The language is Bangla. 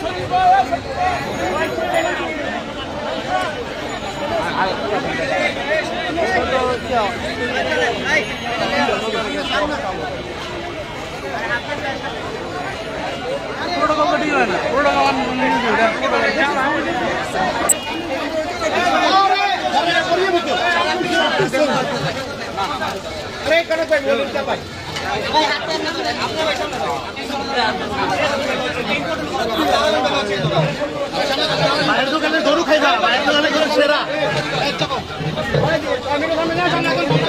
খাইবা মায়ের দোকানে গরু সেরা আরে কেন কই মনিরটা পাই মায়ের দোকানে গরু খাইবা মায়ের দোকানে গরু সেরা